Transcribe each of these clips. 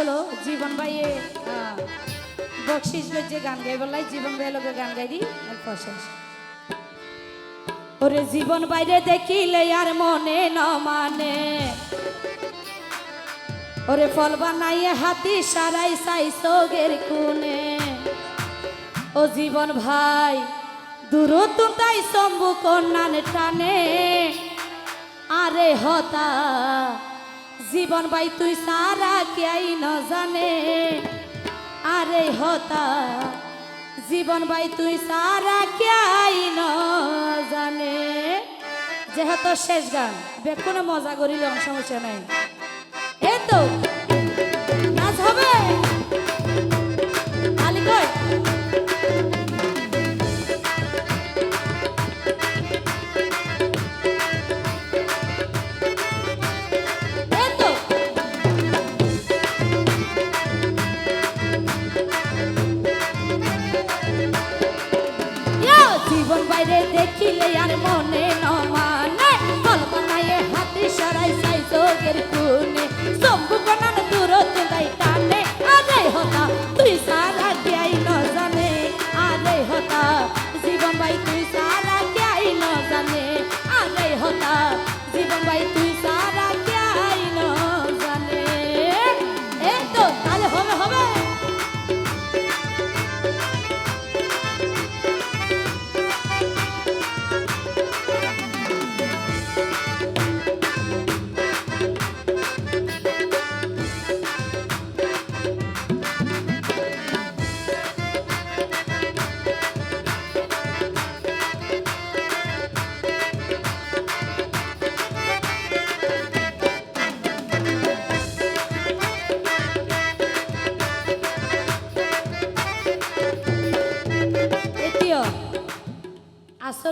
আসলো জীবন ভাইয়ে বকশিস যে গান গাই বলাই জীবন ভাই লোকে গান গাইরি এরপর শেষ ওরে জীবন বাইরে দেখিলে আর মনে ন মানে। ওরে ফল বানাইয়ে হাতি সারাই সাই সোগের কুনে ও জীবন ভাই, দূরত্ব তাই শম্ভু কন্যান টানে। আরে হতা জীবন বাই, তুই সারা কেই ন জানে। আরে হতা, জীবন বাই, তুই সারা কেই ন জানে। যেহেতু শেষ গান, বেকুনে মজা করিলে সমস্যা নাই। এই তো, নাচ হবে। আলি কই জীবন বাইরে দেখিলে আর মনে নমানে মানে। কল্পনায় হাতে সরাই সাই যোগের কুনে শম্ভু কনান দূরত গাই টানে। আরে হতা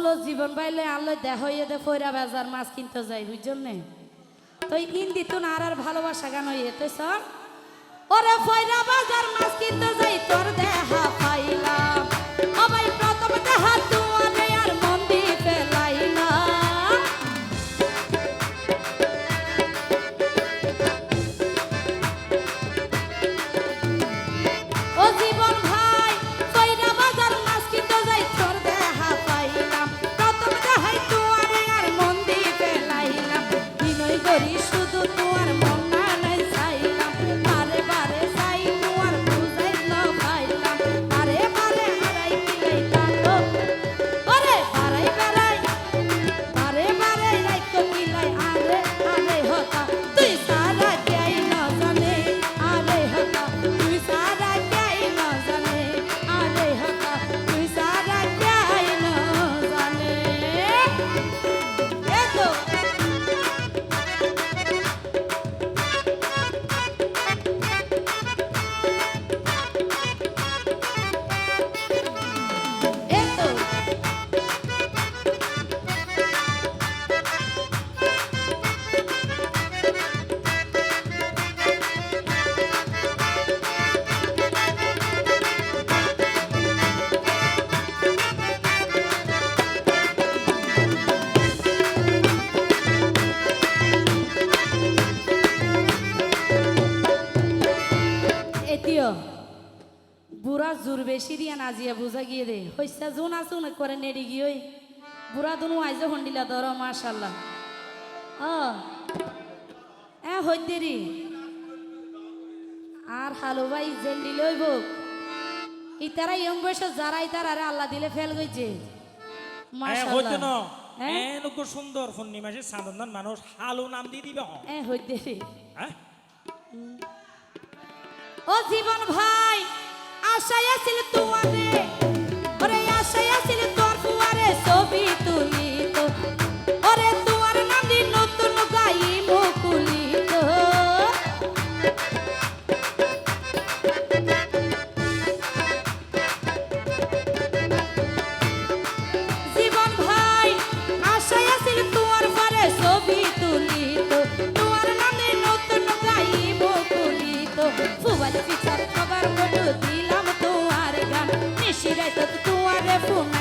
আসলে জীবন পাইলে আনলে দেহ দে, ফইরা বাজার মাছ কিনতে যাই বুঝছেন নে তো হিন্দি তো আর আর ভালোবাসা গান হইয়ে তো সব? ওরে ফইরা বাজার মাছ কিনতে যাই, তোর দেহা পাইলাম। অবাই প্রথম দেহা তুয়ারে বুড়া জোর বেশি দিয়া নাজিয়া বুঝা গিয়ে দে। হইসা জোন আসুন করে নেড়ি গিয়ে বুড়া দুনু আইজে হন্ডিলা ধর মাশাল্লাহ। এ হইতেরি আর হালো ভাই জেল দিলে হইব। ইতারা ইয়ং বয়স যারা ইতার আরে আল্লাহ দিলে ফেল গইছে হ্যাঁ হ্যাঁ? এনুকো সুন্দর পূর্ণিমাসে সাধারণ মানুষ হালু নাম দিয়ে দিবে হ। এ হইতেরি হ্যাঁ? ও জীবন ভাই আশায় আছিল তোমারে নিশিরাই তো তোমারে ফুনাইতাম